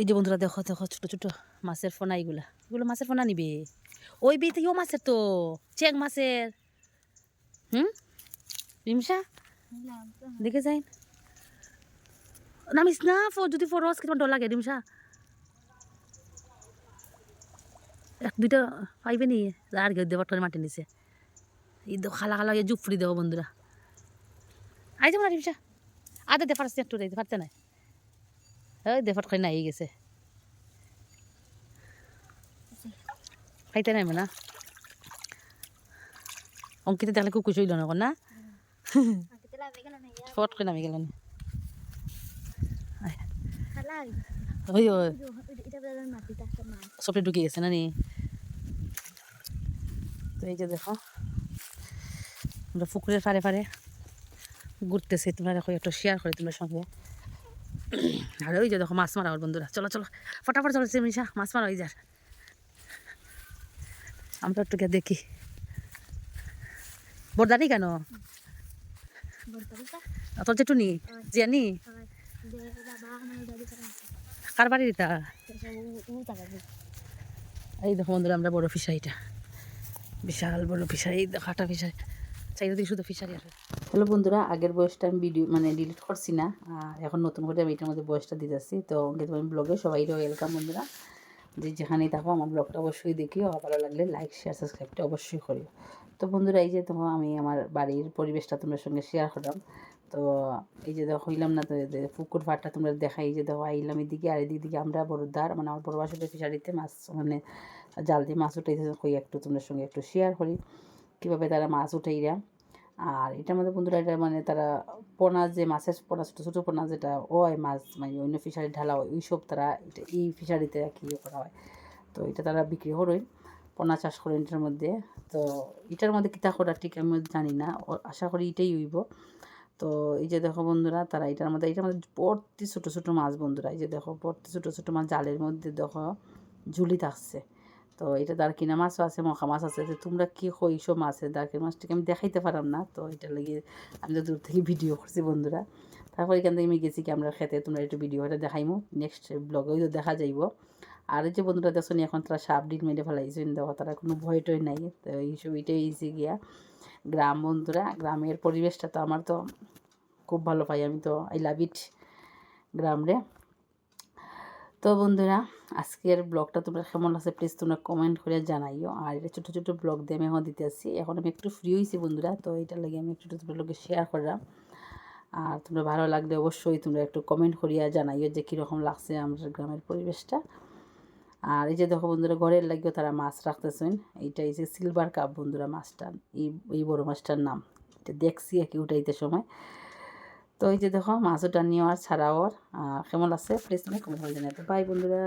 এই যে বন্ধুরা, দেখো দেখো, ছোট ছোট মাছের ফোনা এগুলা। এগুলো মাছের ফোনা নিবে? ওই বিয়েতে ও মাছের তো চেক মাছের। হুম? রিমসা দেখে যাই। নামিস না যদি ফরস কিংবা ডর লাগে রিমসা এক, দুইটা পাইবে নি? আর গেউ দেবার করে মাটি নিছে। এই তো খালা খালা জুপ ফুরি দেবো বন্ধুরা। আই যাব না রিমসা আদে দে একটু নাই ওই দেফাট খাই নাই গেছে। খাইতে নাই না? অঙ্কিতে দেখলে খুব খুশি হইল না? না? নামি ওই সবটা ঢুকে গেছে না নি? তো এই যে দেখো। পুকুরের পারে পারে ঘুরতেছি তোমরা দেখো একটু শেয়ার করে তোমরা সঙ্গে। আর ওই যে দেখো, মাছ মারা ওর বন্ধুরা। চলো চলো, ফটাফট চলো মিশা মাছ মারা ওই যার। আমরা একটু দেখি। বরদানি কেন? তোর যেটু নি জিয়ানি? কার এই দেখো বন্ধুরা, আমরা বড় ফিশারিটা বিশাল বড় এই দেখো হাটা ফিশারি চারিদিকে শুধু ফিশারি আছে হ্যালো বন্ধুরা, আগের বয়সটা আমি ভিডিও মানে ডিলিট করছি না এখন নতুন করে আমি এটার মধ্যে বয়সটা দিতেছি তো আমি ব্লগে সবাই ওয়েলকাম বন্ধুরা। যে যেখানেই থাকো, আমার ব্লগটা অবশ্যই দেখিও ভালো লাগলে লাইক শেয়ার সাবস্ক্রাইবটা অবশ্যই করিও। তো বন্ধুরা, এই যে তোমার আমি আমার বাড়ির পরিবেশটা তোমার সঙ্গে শেয়ার করলাম। তো এই যে দেখো, হইলাম না, তো পুকুর পাড়টা তোমরা দেখাই, এই যে দেখো, আইলাম এদিকে, আর এদিক দিকে আমরা বড়দার মানে আমার বড় বাসুদের ফিশারিতে মাছ মানে জাল দিয়ে মাছ উঠাইতে কই একটু তোমাদের সঙ্গে একটু শেয়ার করি। কীভাবে তারা মাছ উঠাইরা। আর এটার মধ্যে বন্ধুরা, এটা মানে তারা পোনা যে মাছের পোনা, ছোটো ছোটো পোনা যেটা হয় মাছ মানে অন্য ফিশারি ঢালা হয় ওই সব তারা এটা, এই ফিশারিতে আর কি ইয়ে করা হয়। তো এটা তারা বিক্রি করেন, পোনা চাষ করেন এটার মধ্যে। তো এটার মধ্যে কিতা করা ঠিক আমি জানি না আশা করি এটাই হইব। তো এই যে দেখো বন্ধুরা, তারা এটার মধ্যে এটার মধ্যে ভর্তি ছোটো ছোটো মাছ বন্ধুরা, এই যে দেখো ভর্তি ছোটো ছোটো মাছ, জালের মধ্যে দেখো ঝুলি থাকছে। তো এটা দারকিনা মাছও আছে মখা মাছ আছে। তো তোমরা কি কই এইসব মাছের দারকিনা মাছটাকে আমি দেখাইতে পারাম না? তো এটা লাগিয়ে আমি তো দূর থেকে ভিডিও করছি বন্ধুরা। তারপর এখান থেকে আমি গেছি কি আমরা খেতে, তোমরা একটু ভিডিওটা দেখাইমো। নেক্সট ব্লগেও তো দেখা যাইব। আর যে বন্ধুরা দেখছ এখন তারা সাপ ডিট মেরে ফেলাইছে দেখো তারা কোনো ভয় টয় নাই। তো এইসব এটাই এসে গিয়া গ্রাম বন্ধুরা। গ্রামের পরিবেশটা তো আমার তো খুব ভালো পাই, আমি তো আই লাভ ইট গ্রাম রে। তো বন্ধুরা, আজকের ব্লগটা তোমরা কেমন আছে প্লিজ তোমরা কমেন্ট করে জানাইও। আর এটা ছোটো ছোটো ব্লগ দিয়ে আমি এখন দিতে আসছি এখন আমি একটু ফ্রি হয়েছি বন্ধুরা, তো এটার লাগে আমি একটু তোমার লোকে শেয়ার করলাম। আর তোমরা ভালো লাগলে অবশ্যই তোমরা একটু কমেন্ট করিয়া জানাইও যে কীরকম লাগছে আমাদের গ্রামের পরিবেশটা। আর এই যে দেখো বন্ধুরা, ঘরের লাগিয়েও তারা মাছ রাখতেছেন। এইটা এই যে সিলভার কাপ বন্ধুরা মাছটা, এই এই বড় মাছটার নাম। এটা দেখছি আর কি উঠাইতে সময়। তো এই যে দেখো মাছ ওটা নিয়ে আর ছাড়াও আর কেমন আছে? প্লিজ তুমি কমেন্ট করে জানাতে বাই বন্ধুরা।